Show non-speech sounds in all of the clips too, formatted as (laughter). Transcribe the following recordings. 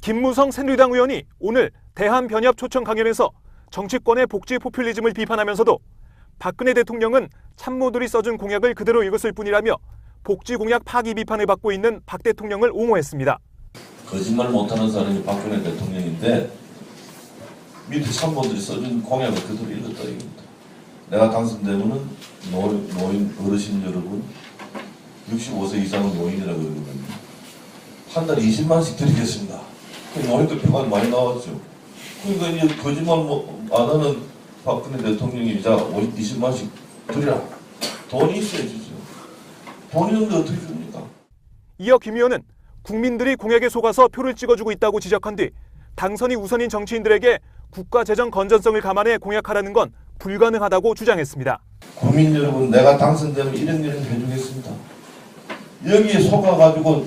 김무성 새누리당 의원이 오늘 대한변협 초청 강연에서 정치권의 복지 포퓰리즘을 비판하면서도 박근혜 대통령은 참모들이 써준 공약을 그대로 읽었을 뿐이라며 복지 공약 파기 비판을 받고 있는 박 대통령을 옹호했습니다. 거짓말 못하는 사람이 박근혜 대통령인데 밑에 참모들이 써준 공약을 그대로 읽었다 이겁니다. 내가 당선되면은 노인, 노인 어르신 여러분 65세 이상은 노인이라고 그러거든요. 한 달에 20만씩 드리겠습니다. 그 노인들 표가 많이 나왔죠. 그러니까 이제 거짓말 뭐- 안 하는 박근혜 대통령이 자 20만씩 드리라. 돈이 있어야 주죠. 돈이 없는데 어떻게 줍니까? 이어 김 의원은 국민들이 공약에 속아서 표를 찍어주고 있다고 지적한 뒤 당선이 우선인 정치인들에게 국가 재정 건전성을 감안해 공약하라는 건 불가능하다고 주장했습니다. 국민 여러분 내가 당선되면 이런 일은 해주겠습니다. 여기에 속아가지고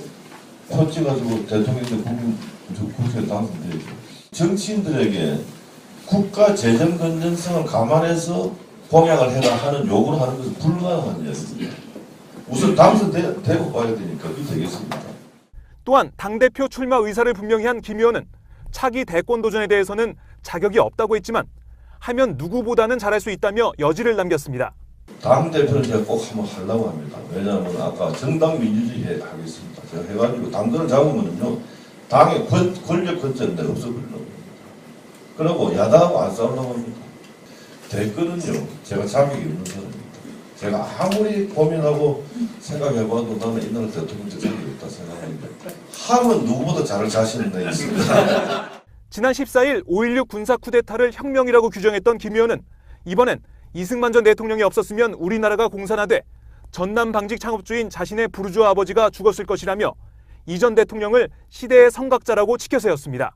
코 찍어가지고 대통령도 국민 저 국회에 당선되죠. 정치인들에게 국가 재정 건전성을 감안해서 공약을 해라 하는 요구를 하는 것은 불가능한 이야기입니다. 우선 당선되고 봐야 되니까 그게 되겠습니다. 또한 당대표 출마 의사를 분명히 한 김 의원은 차기 대권 도전에 대해서는 자격이 없다고 했지만 하면 누구보다는 잘할 수 있다며 여지를 남겼습니다. 당 대표는 제가 꼭 한번 하려고 합니다. 왜냐하면 아까 정당 민주주의 해- 하겠습니다. 제가 해가지고 당근을 잡으면요 당의 권, 내가 없어버리려고 합니다. 그리고 야당하고 안 싸우려고 합니다. 대권은요 제가 자격이 없는 사람입니다. 제가 아무리 고민하고 생각해봐도 나는 이날 대통령 자격이 없다 생각합니다. 하면 누구보다 잘할 자신은 내 있습니다. (laughs) 지난 14일 5.16 군사 쿠데타를 혁명이라고 규정했던 김 의원은 이번엔 이승만 전 대통령이 없었으면 우리나라가 공산화돼 전남 방직 창업주인 자신의 부르주아 아버지가 죽었을 것이라며 이전 대통령을 시대의 성각자라고 치켜세웠습니다.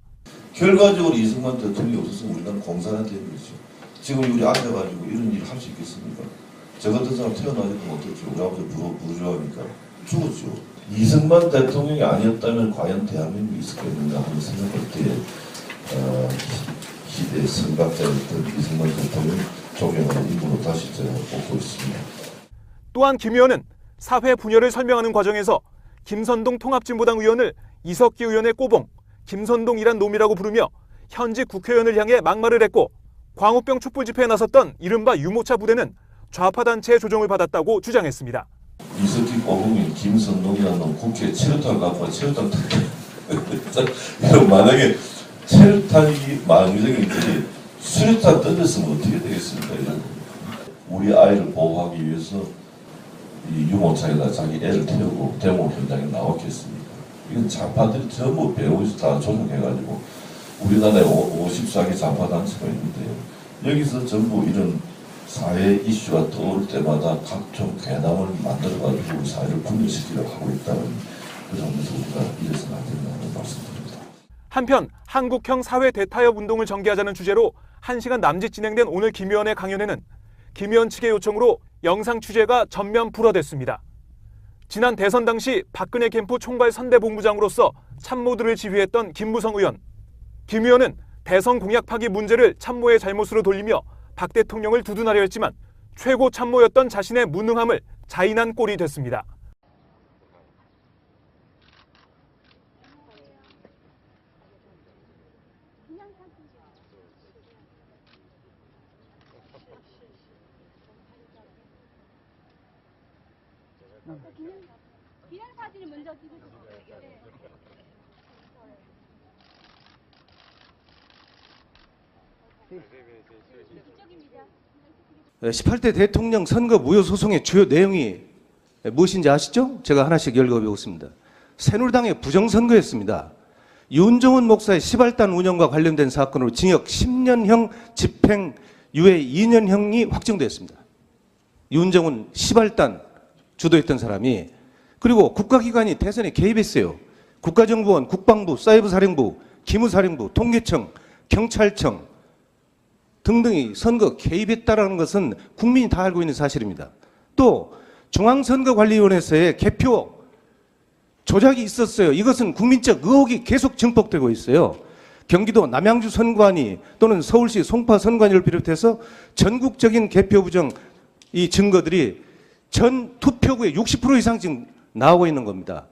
결과적으로 이승만 대통령이 없었으면 우리나라는 공산화 되는 거죠. 지금 우리 앉아가지고 이런 일을 할 수 있겠습니까? 저 같은 사람 태어나지도 못했죠. 우리 아버지 부러, 부르주아니까 죽었죠. 이승만 대통령이 아니었다면 과연 대한민국이 있었겠는가 하는 생각할 때 어, 시- 시대의 선각자였던 이승만 대통령 존경하는 인물로 다시 제가 뽑고 있습니다. 또한 김 의원은 사회 분열을 설명하는 과정에서 김선동 통합진보당 의원을 이석기 의원의 꼬봉, 김선동이란 놈이라고 부르며 현직 국회의원을 향해 막말을 했고 광우병 촛불 집회에 나섰던 이른바 유모차 부대는 좌파 단체의 조종을 받았다고 주장했습니다. 이석기 꼬붕이 김선동이라는 놈 국회에 체류탄 갖고 와 체류탄 (laughs) 만약에 체류탄이 망정인들이 수류탄 던졌으면 어떻게 되겠습니까? 우리 아이를 보호하기 위해서 이 유모차에다 자기 애를 태우고 데모 현장에 나왔겠습니까? 이건 좌파들이 전부 배우에서 다 조종해가지고 우리나라에 54개 좌파 단체가 있는데요. 여기서 전부 이런 사회 이슈가 떠올 때마다 각종 괴담을 만들어가지고 사회를 분열시키려고 하고 있다는 그 점에서 우리가 이래서는 안 된다는 말씀드립니다. 한편 한국형 사회 대타협 운동을 전개하자는 주제로 1시간 남짓 진행된 오늘 김 의원의 강연에는 김 의원 측의 요청으로 영상 취재가 전면 불허됐습니다. 지난 대선 당시 박근혜 캠프 총괄 선대본부장으로서 참모들을 지휘했던 김무성 의원. 김 의원은 대선 공약 파기 문제를 참모의 잘못으로 돌리며 박 대통령을 두둔하려 했지만 최고 참모였던 자신의 무능함을 자인한 꼴이 됐습니다. 기념, 기념 사진을 먼저. 네. 이쪽입니다. 18대 대통령 선거 무효 소송의 주요 내용이 무엇인지 아시죠? 제가 하나씩 읽어보겠습니다. 새누리당의 부정선거였습니다. 윤정은 목사의 시발단 운영과 관련된 사건으로 징역 10년형 집행 유예 2년형이 확정됐습니다. 윤정은 시발단 주도했던 사람이 그리고 국가기관이 대선에 개입했어요. 국가정보원, 국방부, 사이버사령부, 기무사령부, 통계청, 경찰청 등등이 선거 개입했다라는 것은 국민이 다 알고 있는 사실입니다. 또 중앙선거관리위원회에서의 개표 조작이 있었어요. 이것은 국민적 의혹이 계속 증폭되고 있어요. 경기도 남양주 선관위 또는 서울시 송파 선관위를 비롯해서 전국적인 개표 부정 이 증거들이 전 투표구의 60% 이상 지금 나오고 있는 겁니다.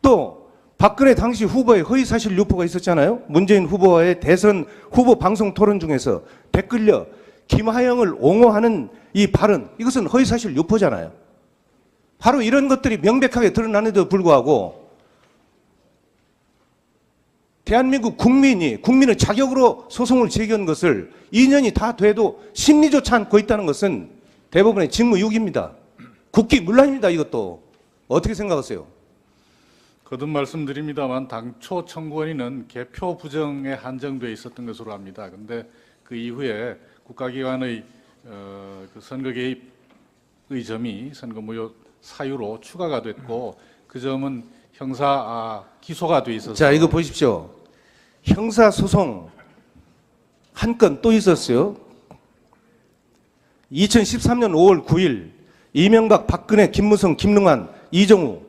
또 박근혜 당시 후보의 허위사실 유포가 있었잖아요. 문재인 후보와의 대선 후보 방송 토론 중에서 댓글려 김하영을 옹호하는 이 발언, 이것은 허위사실 유포잖아요. 바로 이런 것들이 명백하게 드러나는데도 불구하고 대한민국 국민이 국민의 자격으로 소송을 제기한 것을 2년이 다 돼도 심리조차 않고 있다는 것은 대부분의 직무유기입니다. 국기 문란입니다. 이것도 어떻게 생각하세요? 거듭 말씀드립니다만 당초 청구원인은 개표 부정에 한정돼 있었던 것으로 압니다. 근데 그 이후에 국가기관의 어, 그 선거 개입 의 점이 선거 무효 사유로 추가가 됐고 그 점은 형사 아, 기소가 돼 있어서 자, 이거 보십시오. 형사 소송 한 건 또 있었어요. 2013년 5월 9일 이명박, 박근혜, 김무성, 김능환, 이정우.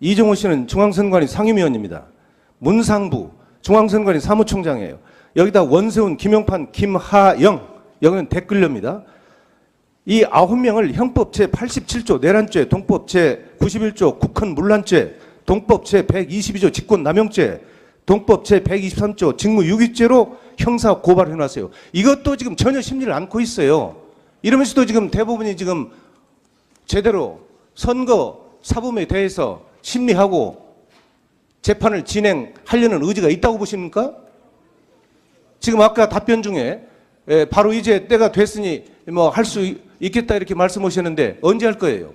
이정우 씨는 중앙선관위 상임위원입니다. 문상부 중앙선관위 사무총장이에요. 여기다 원세훈, 김용판, 김하영 여기는 댓글료입니다. 이 아홉 명을 형법 제 87조 내란죄, 동법 제 91조 국헌 문란죄, 동법 제 122조 직권남용죄, 동법 제 123조 직무유기죄로 형사 고발해 놨어요. 이것도 지금 전혀 심리를 않고 있어요. 이러면서도 지금 대부분이 지금 제대로 선거 사범에 대해서 심리하고 재판을 진행하려는 의지가 있다고 보십니까? 지금 아까 답변 중에 에, 바로 이제 때가 됐으니 뭐 할 수 있겠다 이렇게 말씀하셨는데 언제 할 거예요?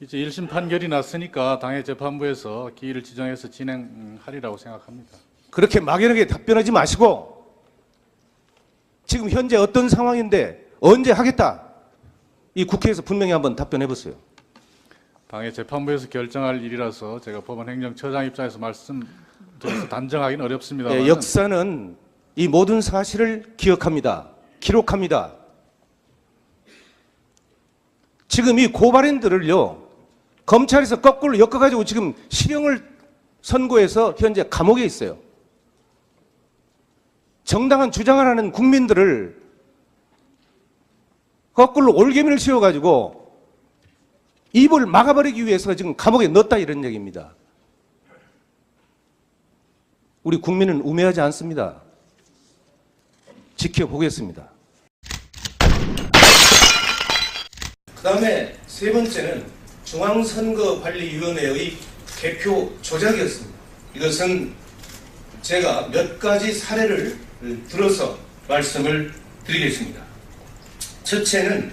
이제 1심 판결이 났으니까 당해 재판부에서 기일을 지정해서 진행하리라고 생각합니다. 그렇게 막연하게 답변하지 마시고 지금 현재 어떤 상황인데 언제 하겠다? 이 국회에서 분명히 한번 답변해 보세요. 당해 재판부에서 결정할 일이라서 제가 법원 행정처장 입장에서 말씀드려서 단정하기는 어렵습니다만 예, 역사는 이 모든 사실을 기억합니다. 기록합니다. 지금 이 고발인들을요, 검찰에서 거꾸로 엮어가지고 지금 실형을 선고해서 현재 감옥에 있어요. 정당한 주장을 하는 국민들을 거꾸로 올개미를 씌워가지고 입을 막아버리기 위해서 지금 감옥에 넣었다 이런 얘기입니다. 우리 국민은 우매하지 않습니다. 지켜보겠습니다. 그 다음에 세 번째는 중앙선거관리위원회의 개표 조작이었습니다. 이것은 제가 몇 가지 사례를 들어서 말씀을 드리겠습니다. 첫째는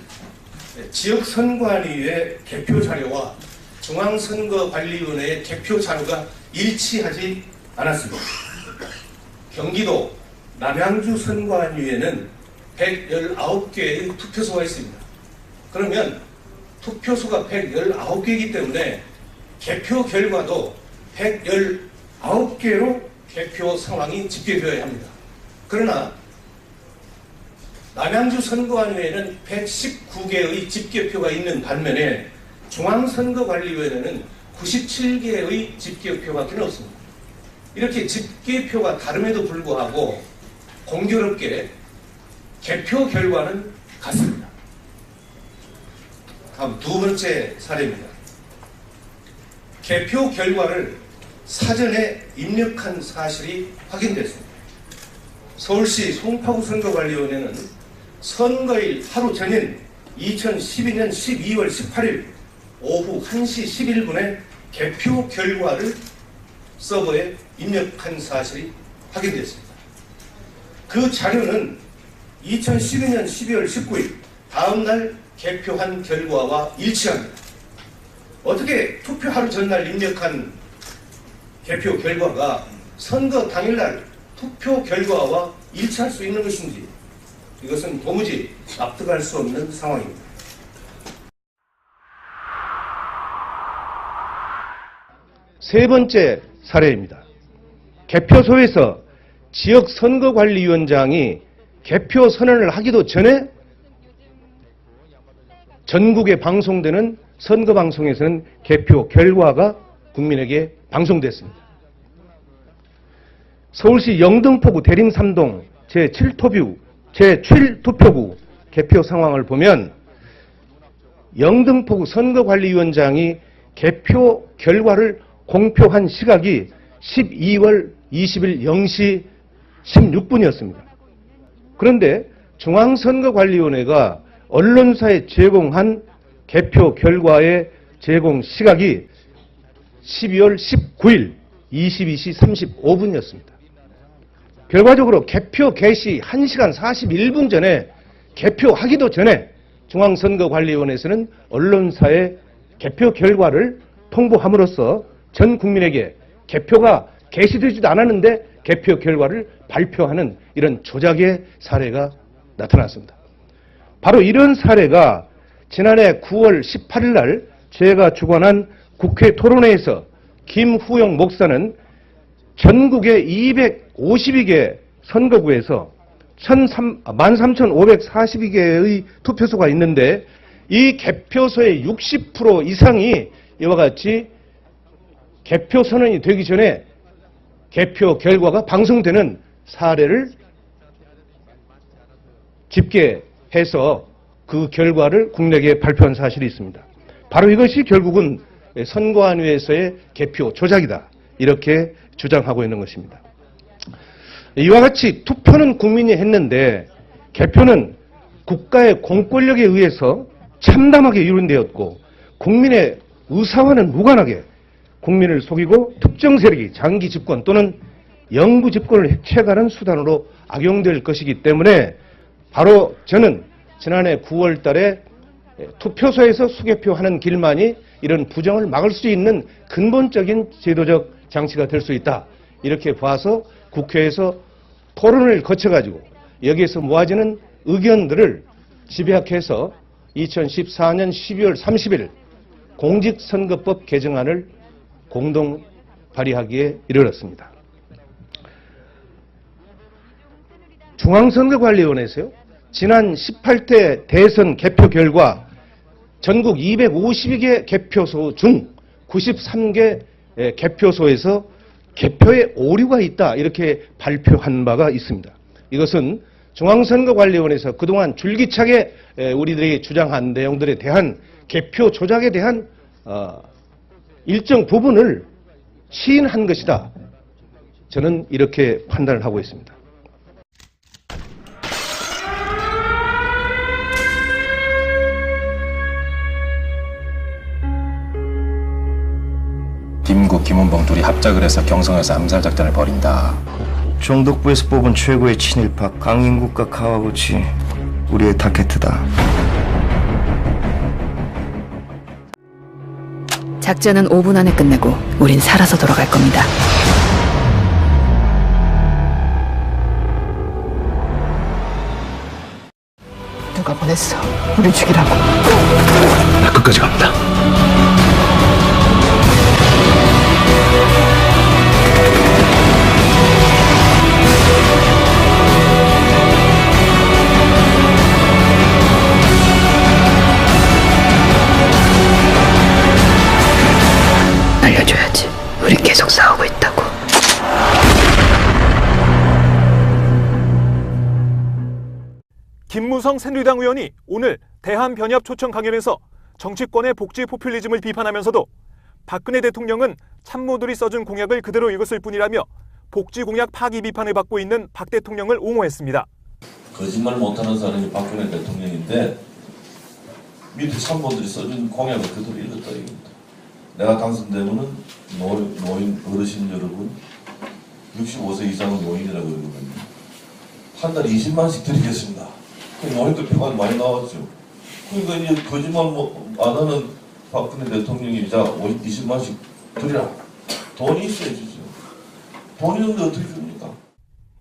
지역선관위의 개표 자료와 중앙선거관리위원회의 개표 자료가 일치하지 않았습니다. 경기도 남양주 선관위에는 119개의 투표소가 있습니다. 그러면 투표소가 119개이기 때문에 개표 결과도 119개로 개표 상황이 집계되어야 합니다. 그러나 남양주 선거관위에는 119개의 집계표가 있는 반면에 중앙선거관리위원회는 97개의 집계표밖에 없습니다. 이렇게 집계표가 다름에도 불구하고 공교롭게 개표 결과는 같습니다. 다음 두 번째 사례입니다. 개표 결과를 사전에 입력한 사실이 확인됐습니다. 서울시 송파구 선거관리위원회는 선거일 하루 전인 2012년 12월 18일 오후 1시 11분에 개표 결과를 서버에 입력한 사실이 확인됐습니다. 그 자료는 2012년 12월 19일 다음날 개표한 결과와 일치합니다. 어떻게 투표 하루 전날 입력한 개표 결과가 선거 당일날 투표 결과와 일치할 수 있는 것인지 이것은 도무지 납득할 수 없는 상황입니다. 세 번째 사례입니다. 개표소에서 지역 선거관리위원장이 개표 선언을 하기도 전에 전국에 방송되는 선거 방송에서는 개표 결과가 국민에게 방송됐습니다. 서울시 영등포구 대림 3동 제7토뷰 제7투표구 개표 상황을 보면 영등포구 선거관리위원장이 개표 결과를 공표한 시각이 12월 20일 0시 16분이었습니다. 그런데 중앙선거관리위원회가 언론사에 제공한 개표 결과의 제공 시각이 12월 19일 22시 35분이었습니다. 결과적으로 개표 개시 1시간 41분 전에 개표하기도 전에 중앙선거관리위원회에서는 언론사에 개표 결과를 통보함으로써 전 국민에게 개표가 개시되지도 않았는데 개표 결과를 발표하는 이런 조작의 사례가 나타났습니다. 바로 이런 사례가 지난해 9월 18일 날 제가 주관한 국회 토론회에서 김후영 목사는 전국의 252개 선거구에서 13,542개의 투표소가 있는데 이 개표소의 60% 이상이 이와 같이 개표 선언이 되기 전에 개표 결과가 방송되는 사례를 집계해서 그 결과를 국내에 발표한 사실이 있습니다. 바로 이것이 결국은 선거안위에서의 개표 조작이다. 이렇게 주장하고 있는 것입니다. 이와 같이 투표는 국민이 했는데 개표는 국가의 공권력에 의해서 참담하게 이룬되었고 국민의 의사와는 무관하게 국민을 속이고 특정 세력이 장기 집권 또는 영구 집권을 해체하는 수단으로 악용될 것이기 때문에 바로 저는 지난해 9월 달에 투표소에서 수개표하는 길만이 이런 부정을 막을 수 있는 근본적인 제도적 장치가 될 수 있다. 이렇게 봐서 국회에서 토론을 거쳐가지고 여기에서 모아지는 의견들을 집약해서 2014년 12월 30일 공직선거법 개정안을 공동 발의하기에 이르렀습니다. 중앙선거관리위원회에서요. 지난 18대 대선 개표 결과 전국 252개 개표소 중 93개 개표소에서 개표에 오류가 있다 이렇게 발표한 바가 있습니다. 이것은 중앙선거관리위원회에서 그동안 줄기차게 에, 우리들이 주장한 내용들에 대한 개표 조작에 대한 어, 일정 부분을 시인한 것이다. 저는 이렇게 판단을 하고 있습니다. 김은봉 둘이 합작을 해서 경성에서 암살 작전을 벌인다. 정독부에서 뽑은 최고의 친일파 강인국과 카와구치 우리의 타켓트다. 작전은 5분 안에 끝내고 우린 살아서 돌아갈 겁니다. 누가 보냈어? 우리 죽이라고. 나 끝까지 갑니다. 김무성 새누리당 의원이 오늘 대한변협 초청 강연에서 정치권의 복지 포퓰리즘을 비판하면서도 박근혜 대통령은 참모들이 써준 공약을 그대로 읽었을 뿐이라며 복지 공약 파기 비판을 받고 있는 박 대통령을 옹호했습니다. 거짓말 못하는 사람이 박근혜 대통령인데 밑에 참모들이 써준 공약을 그대로 읽었다 이겁니다. 내가 당선되면은 노인, 노인 어르신 여러분 65세 이상은 노인이라고 그러거든요. 한 달에 20만씩 드리겠습니다. 그 노인들 표가 많이 나왔죠. 그러니까 이제 거짓말 뭐 안 하는 박근혜 대통령이 자 20만씩 드리라. 돈이 있어야 주죠. 돈이 없는데 어떻게 줍니까?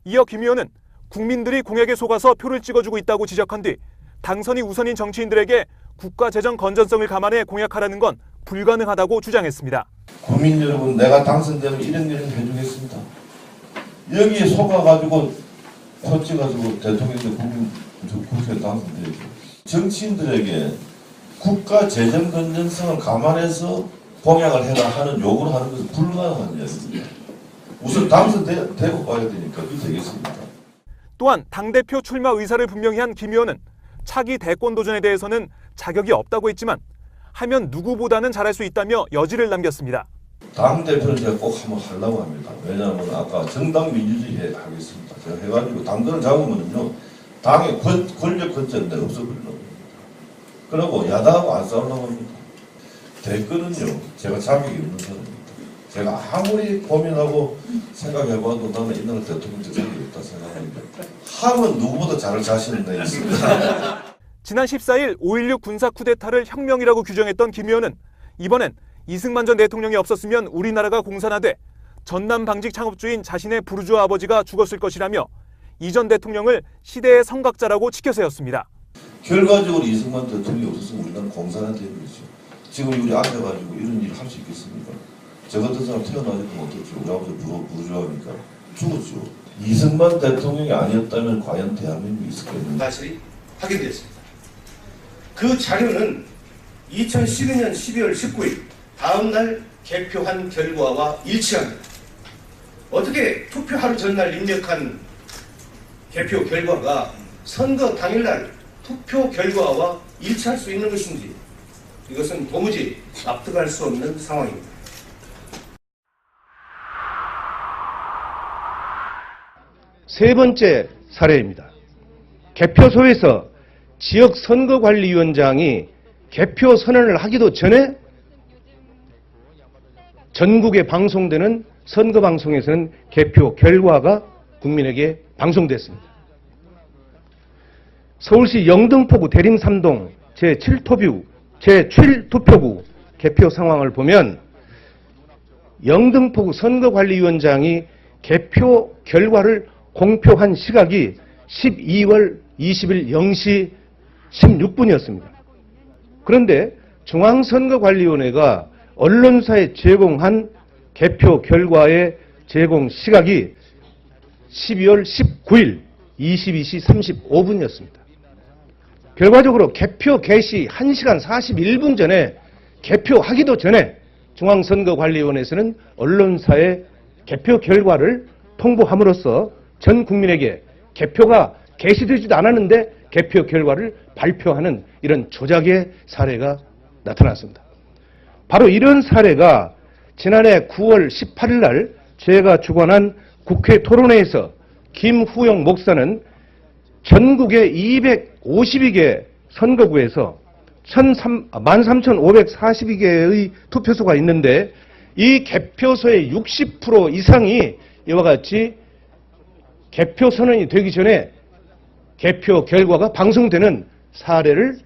이어 김 의원은 국민들이 공약에 속아서 표를 찍어주고 있다고 지적한 뒤 당선이 우선인 정치인들에게 국가 재정 건전성을 감안해 공약하라는 건 불가능하다고 주장했습니다. 국민 여러분, 내가 당선되면 이런 일을 해주겠습니다. 여기에 속아가지고 코 찍어가지고 대통령도 국민 저 국회에 당선되죠. 정치인들에게 국가 재정 건전성을 감안해서 공약을 해라 하는 요구를 하는 것은 불가능한 이야기입니다. 우선 당선되고 봐야 되니까 그게 되겠습니다. 또한 당대표 출마 의사를 분명히 한 김 의원은 차기 대권 도전에 대해서는 자격이 없다고 했지만 하면 누구보다는 잘할 수 있다며 여지를 남겼습니다. 당 대표는 제가 꼭 한번 하려고 합니다. 왜냐하면 아까 정당 민주주의 해- 하겠습니다. 제가 해가지고 당권을 잡으면요 당의 권, 내가 없어버리려고 합니다. 그리고 야당하고 안 싸우려고 합니다. 대권은요 제가 자격이 없는 사람입니다. 제가 아무리 고민하고 생각해봐도 나는 이날 대통령 자격이 없다 생각합니다. 하면 누구보다 잘할 자신은 내 있습니다. 지난 14일 5.16 군사 쿠데타를 혁명이라고 규정했던 김 의원은 이번엔 이승만 전 대통령이 없었으면 우리나라가 공산화돼 전남 방직 창업주인 자신의 부르주아 아버지가 죽었을 것이라며 이전 대통령을 시대의 성각자라고 치켜 세웠습니다. 결과적으로 이승만 대통령이 없었으면 우리나라는 공산화 되는 거죠. 지금 우리 앉아가지고 이런 일할수 있겠습니까? 저 같은 사람 태어나지 못했죠. 우리 아버지 부르주아니까 죽었죠. 이승만 대통령이 아니었다면 과연 대한민국이 있었겠는가? 사실이 확인됐습니다. 그 자료는 2012년 12월 19일 다음 날 개표한 결과와 일치합니다. 어떻게 투표 하루 전날 입력한 개표 결과가 선거 당일날 투표 결과와 일치할 수 있는 것인지 이것은 도무지 납득할 수 없는 상황입니다. 세 번째 사례입니다. 개표소에서 지역 선거관리위원장이 개표 선언을 하기도 전에 전국에 방송되는 선거 방송에서는 개표 결과가 국민에게 방송됐습니다. 서울시 영등포구 대림삼동 제7토뷰 제7투표구 개표 상황을 보면 영등포구 선거관리위원장이 개표 결과를 공표한 시각이 12월 20일 0시 16분이었습니다. 그런데 중앙선거관리위원회가 언론사에 제공한 개표 결과의 제공 시각이 12월 19일 22시 35분이었습니다. 결과적으로 개표 개시 1시간 41분 전에 개표하기도 전에 중앙선거관리위원회에서는 언론사에 개표 결과를 통보함으로써 전 국민에게 개표가 개시되지도 않았는데 개표 결과를 발표하는 이런 조작의 사례가 나타났습니다. 바로 이런 사례가 지난해 9월 18일 날 제가 주관한 국회 토론회에서 김후영 목사는 전국의 252개 선거구에서 13,542개의 투표소가 있는데 이 개표소의 60% 이상이 이와 같이 개표 선언이 되기 전에 개표 결과가 방송되는 사례를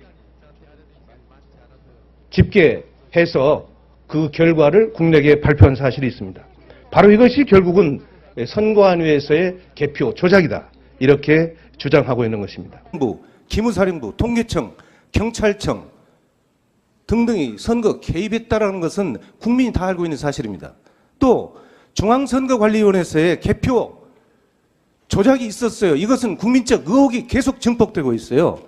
집계해서 그 결과를 국내에 발표한 사실이 있습니다. 바로 이것이 결국은 선거안위에서의 개표 조작이다. 이렇게 주장하고 있는 것입니다. 부, 기무사령부, 통계청, 경찰청 등등이 선거 개입했다라는 것은 국민이 다 알고 있는 사실입니다. 또 중앙선거관리위원회에서의 개표 조작이 있었어요. 이것은 국민적 의혹이 계속 증폭되고 있어요.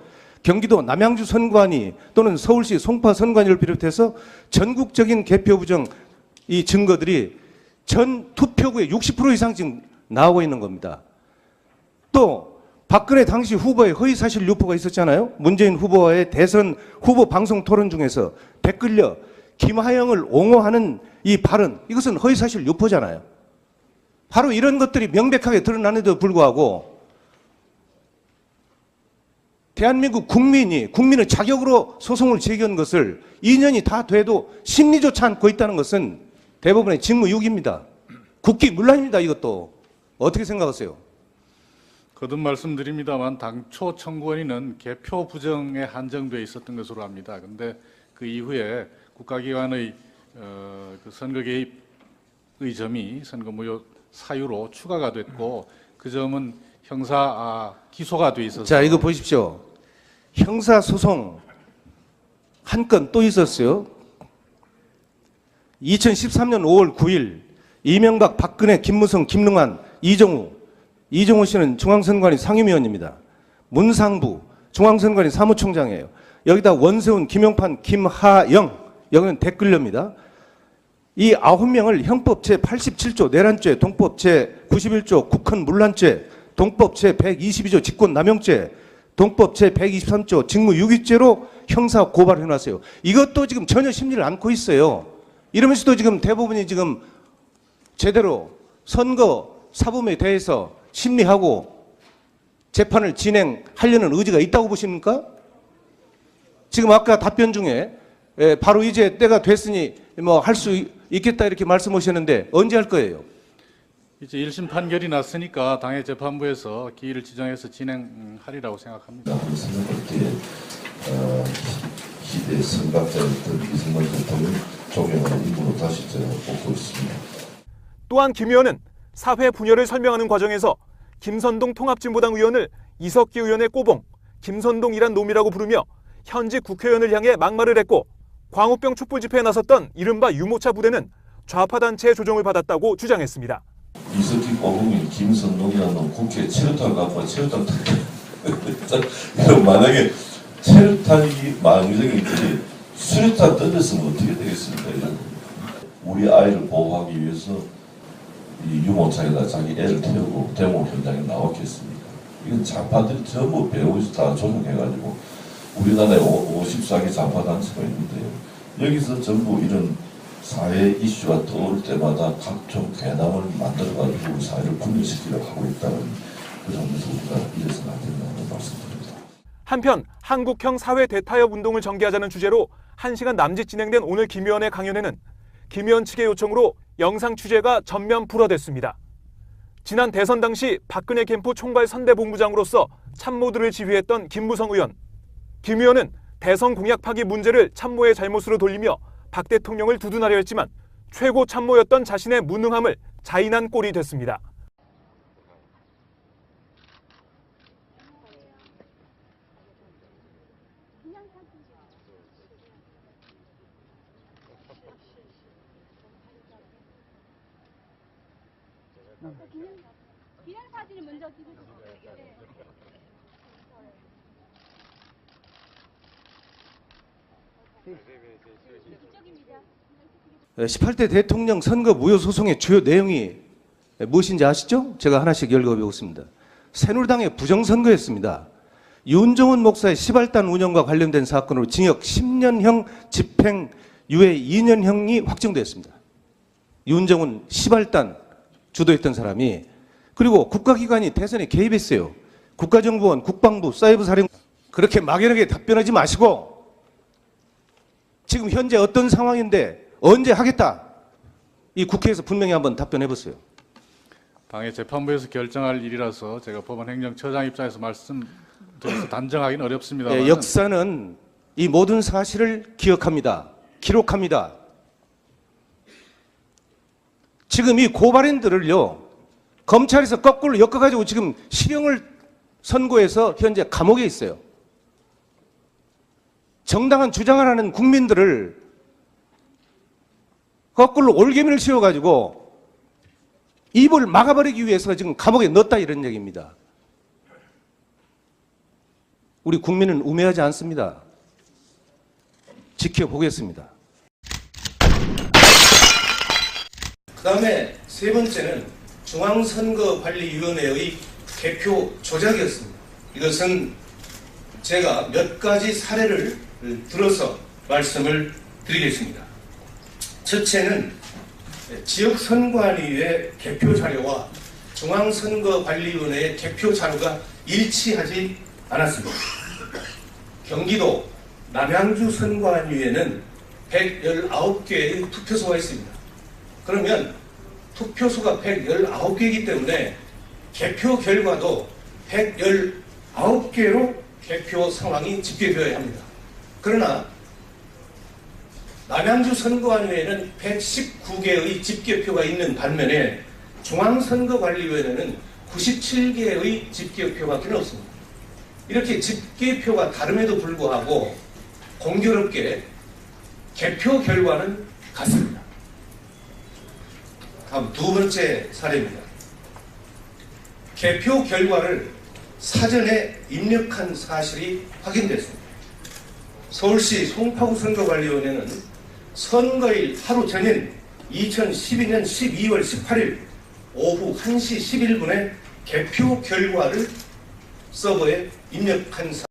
경기도 남양주 선관위 또는 서울시 송파 선관위를 비롯해서 전국적인 개표 부정 이 증거들이 전 투표구의 60% 이상 지금 나오고 있는 겁니다. 또 박근혜 당시 후보의 허위 사실 유포가 있었잖아요. 문재인 후보와의 대선 후보 방송 토론 중에서 댓글려 김하영을 옹호하는 이 발언 이것은 허위 사실 유포잖아요. 바로 이런 것들이 명백하게 드러나는데도 불구하고 대한민국 국민이 국민의 자격으로 소송을 제기한 것을 2년이 다 돼도 심리조차 않고 있다는 것은 대부분의 직무유기입니다. 국기 문란입니다. 이것도 어떻게 생각하세요? 거듭 말씀드립니다만 당초 청구원인은 개표 부정에 한정돼 있었던 것으로 압니다. 근데 그 이후에 국가기관의 어, 그 선거 개입의 점이 선거 무효 사유로 추가가 됐고 그 점은 형사 아, 기소가 돼 있어서 자, 이거 보십시오. 형사 소송 한 건 또 있었어요. 2013년 5월 9일 이명박, 박근혜, 김무성, 김능환, 이정우 이정우 씨는 중앙선관위 상임위원입니다. 문상부 중앙선관위 사무총장이에요. 여기다 원세훈, 김용판, 김하영 여기는 댓글료입니다. 이 아홉 명을 형법 제 87조 내란죄, 동법 제 91조 국헌 문란죄, 동법 제 122조 직권남용죄, 동법 제 123조 직무유기죄로 형사 고발해 놨어요. 이것도 지금 전혀 심리를 않고 있어요. 이러면서도 지금 대부분이 지금 제대로 선거 사범에 대해서 심리하고 재판을 진행하려는 의지가 있다고 보십니까? 지금 아까 답변 중에 에, 바로 이제 때가 됐으니 뭐 할 수 있겠다 이렇게 말씀하셨는데 언제 할 거예요? 이제 1심 판결이 났으니까 당의 재판부에서 기일을 지정해서 진행하리라고 생각합니다. 때 어, 시대 선각자였던 이승만 대통령 존경하는 인물로 다시 뽑고 있습니다. 또한 김 의원은 사회 분열을 설명하는 과정에서 김선동 통합진보당 의원을 이석기 의원의 꼬봉, 김선동이란 놈이라고 부르며 현직 국회의원을 향해 막말을 했고 광우병 촛불 집회에 나섰던 이른바 유모차 부대는 좌파 단체의 조종을 받았다고 주장했습니다. 이석기 꼬붕이 김선동이라는 국회 체류탄 갖고 체류탄 (laughs) 만약에 체류탄이 망정이들이 수류탄 던졌으면 어떻게 되겠습니까? 우리 아이를 보호하기 위해서 이 유모차에다 자기 애를 태우고 데모 현장에 나왔겠습니까? 이건 좌파들이 전부 배우에서 다 조종해가지고 우리나라에 54개 좌파 단체가 있는데요. 여기서 전부 이런 사회 이슈가 떠올 때마다 각종 괴담을 만들어가지고 사회를 분열시키려고 하고 있다는 그런 점에서 우리가 이래서는 안 된다는 말씀드립니다. 한편 한국형 사회 대타협 운동을 전개하자는 주제로 1시간 남짓 진행된 오늘 김 의원의 강연회는 김 의원 측의 요청으로 영상 취재가 전면 불허됐습니다. 지난 대선 당시 박근혜 캠프 총괄 선대본부장으로서 참모들을 지휘했던 김무성 의원. 김 의원은 대선 공약 파기 문제를 참모의 잘못으로 돌리며 박 대통령을 두둔하려 했지만 최고 참모였던 자신의 무능함을 자인한 꼴이 됐습니다. 기념 기념 사진을 먼저 찍으세요. 네. 이쪽입니다. 18대 대통령 선거 무효 소송의 주요 내용이 무엇인지 아시죠? 제가 하나씩 열거해보겠습니다. 새누리당의 부정선거였습니다. 윤종훈 목사의 시발단 운영과 관련된 사건으로 징역 10년형 집행 유예 2년형이 확정됐습니다. 윤종훈 시발단 주도했던 사람이 그리고 국가기관이 대선에 개입했어요. 국가정보원, 국방부, 사이버사령 그렇게 막연하게 답변하지 마시고 지금 현재 어떤 상황인데 언제 하겠다. 이 국회에서 분명히 한번 답변해 보세요. 당의 재판부에서 결정할 일이라서 제가 법원 행정처장 입장에서 말씀드려서 단정하기는 어렵습니다. 예, 역사는 이 모든 사실을 기억합니다. 기록합니다. 지금 이 고발인들을요, 검찰에서 거꾸로 엮어가지고 지금 실형을 선고해서 현재 감옥에 있어요. 정당한 주장을 하는 국민들을 거꾸로 올개미를 씌워가지고 입을 막아버리기 위해서 지금 감옥에 넣었다 이런 얘기입니다. 우리 국민은 우매하지 않습니다. 지켜보겠습니다. 그 다음에 세 번째는 중앙선거관리위원회의 개표 조작이었습니다. 이것은 제가 몇 가지 사례를 들어서 말씀을 드리겠습니다. 첫째는 지역선관위의 개표 자료와 중앙선거관리위원회의 개표 자료가 일치하지 않았습니다. 경기도 남양주 선관위에는 119개의 투표소가 있습니다. 그러면 투표소가 119개이기 때문에 개표 결과도 119개로 개표 상황이 집계되어야 합니다. 그러나 남양주 선거관위에는 119개의 집계표가 있는 반면에 중앙선거관리위원회는 97개의 집계표밖에 없습니다. 이렇게 집계표가 다름에도 불구하고 공교롭게 개표 결과는 같습니다. 다음 두 번째 사례입니다. 개표 결과를 사전에 입력한 사실이 확인됐습니다. 서울시 송파구 선거관리위원회는 선거일 하루 전인 2012년 12월 18일 오후 1시 11분에 개표 결과를 서버에 입력한 사